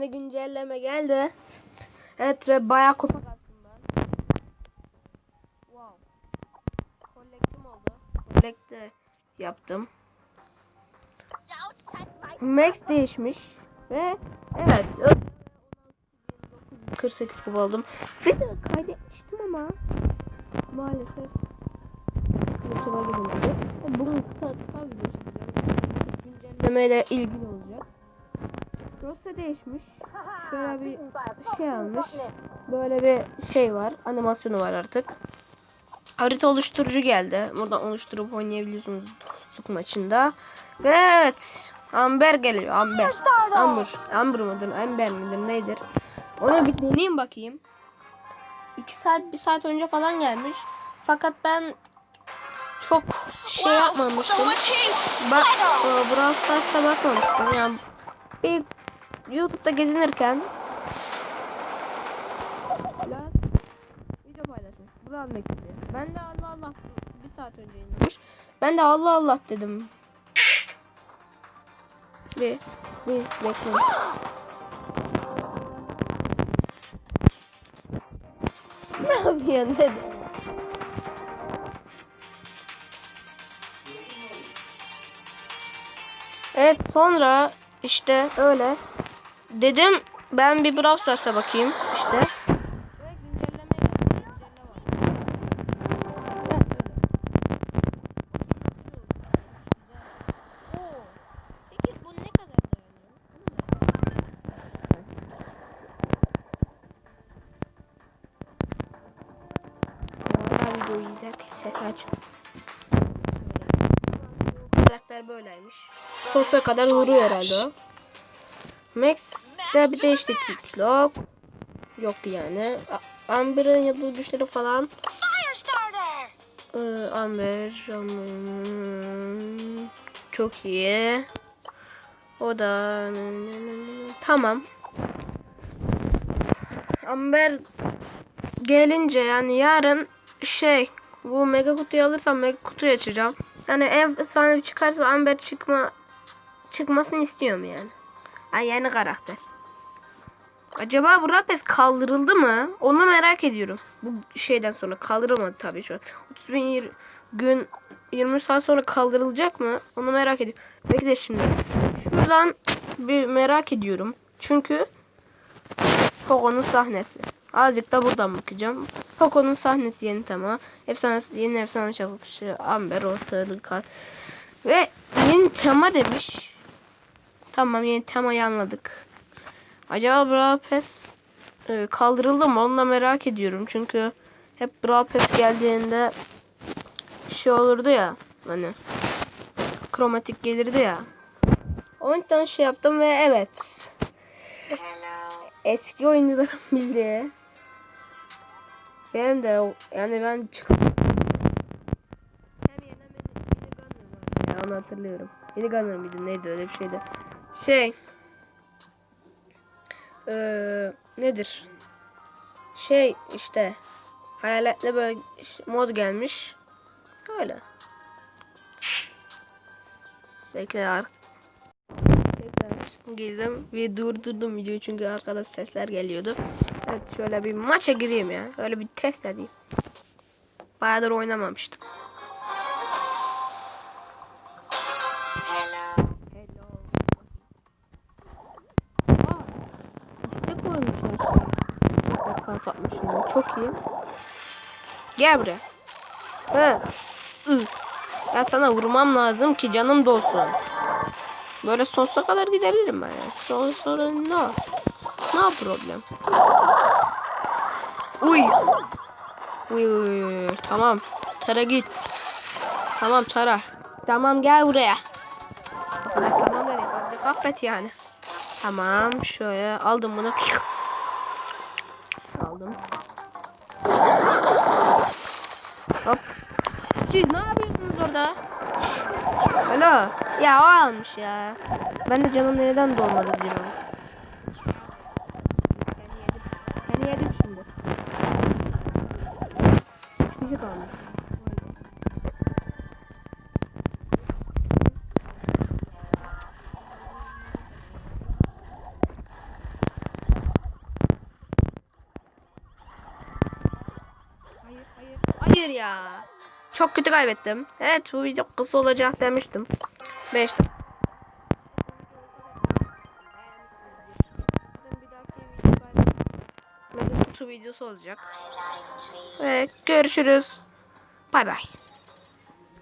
Yeni güncelleme geldi. Evet ve bayağı kupa kastım ben. Wow. Kolektim oldu. Kolekte yaptım. Max değişmiş ve evet ö- 48 kupa oldum. Video kaydetmiştim ama maalesef YouTube'a gidilmedi. Bugün kısa kısa video çekeceğim. Güncellemeyle ilgili Dosya değişmiş. Şöyle bir şey almış. Böyle bir şey var. Animasyonu var artık. Harita oluşturucu geldi. Buradan oluşturup oynayabiliyorsunuz Zuk maçında. Ve evet. Amber geliyor. Amber. Amber. Amber mıdır? Amber midir? Nedir? Onu bir deneyeyim bakayım. 2 saat 1 saat önce falan gelmiş. Fakat ben çok şey yapmamıştım. Bak e, Brawl Stars'a bakmamıştım. Yani bir YouTube'da gezinirken video paylaşmış. Brawl Max'i. Ben de Allah Allah bir saat önce inmiş. Ben de Allah Allah dedim. Bir, bir bekleyin. ne yapıyorsun dedi. Evet sonra işte öyle. Dedim ben bir Brawl Stars'a bakayım işte. Karakter böyleymiş. Sonsuza kadar vuruyor herhalde o. Max'te bir değişiklik yok. Yok yani. Amber'ın yıldız güçleri falan. Ee, Amber, Amber. Çok iyi. O da tamam. Amber gelince yani yarın şey bu mega kutuyu alırsam mega kutuyu açacağım. Yani en efsane çıkarsa Amber çıkma çıkmasını istiyorum yani. Ay yeni karakter. Acaba bu Rapes kaldırıldı mı? Onu merak ediyorum. Bu şeyden sonra kaldırılmadı tabii şu an. 30 bin gün 20 saat sonra kaldırılacak mı? Onu merak ediyorum. Bekle şimdi. Şuradan bir merak ediyorum. Çünkü Poco'nun sahnesi. Azıcık da buradan bakacağım. Poco'nun sahnesi yeni tema. Efsanesi, yeni efsane çalışı Amber ortalığı kal. Ve yeni tema demiş. Tamam yeni temayı anladık. Acaba Brawl Pass e, kaldırıldı mı? Onu da merak ediyorum. Çünkü hep Brawl Pass geldiğinde şey olurdu ya. Hani kromatik gelirdi ya. O yüzden şey yaptım ve evet. Eski oyuncuların bildiği. Ben de yani ben çıkıp onu hatırlıyorum. Yeni Gunner mıydı neydi öyle bir şeydi. Şey eee, nedir? Şey işte hayaletle böyle mod gelmiş. Öyle. Bekle ar Tekrar girdim ve durdurdum videoyu çünkü arkada sesler geliyordu. Evet şöyle bir maça gireyim ya. Öyle bir test edeyim. Bayağıdır oynamamıştım. Bak kapatmış şimdi. Çok iyi. Gel buraya. Ü. Ya sana vurmam lazım ki canım dolsun. Böyle sonsuza kadar gidebilirim ben yani. Sonra sonra ne? Ne problem? Uy. Uy uy uy. Tamam. Tara git. Tamam Tara. Tamam gel buraya. Tamam. Azıcık affet yani. Tamam şöyle aldım bunu. Aldım. Hop. Siz ne yapıyorsunuz orada? Alo. Ya o almış ya. Ben de canım neden dolmadı diyorum. Hayır ya. Çok kötü kaybettim. Evet bu video kısa olacak demiştim. 5 kutu videosu olacak. Ve görüşürüz. Bay bay.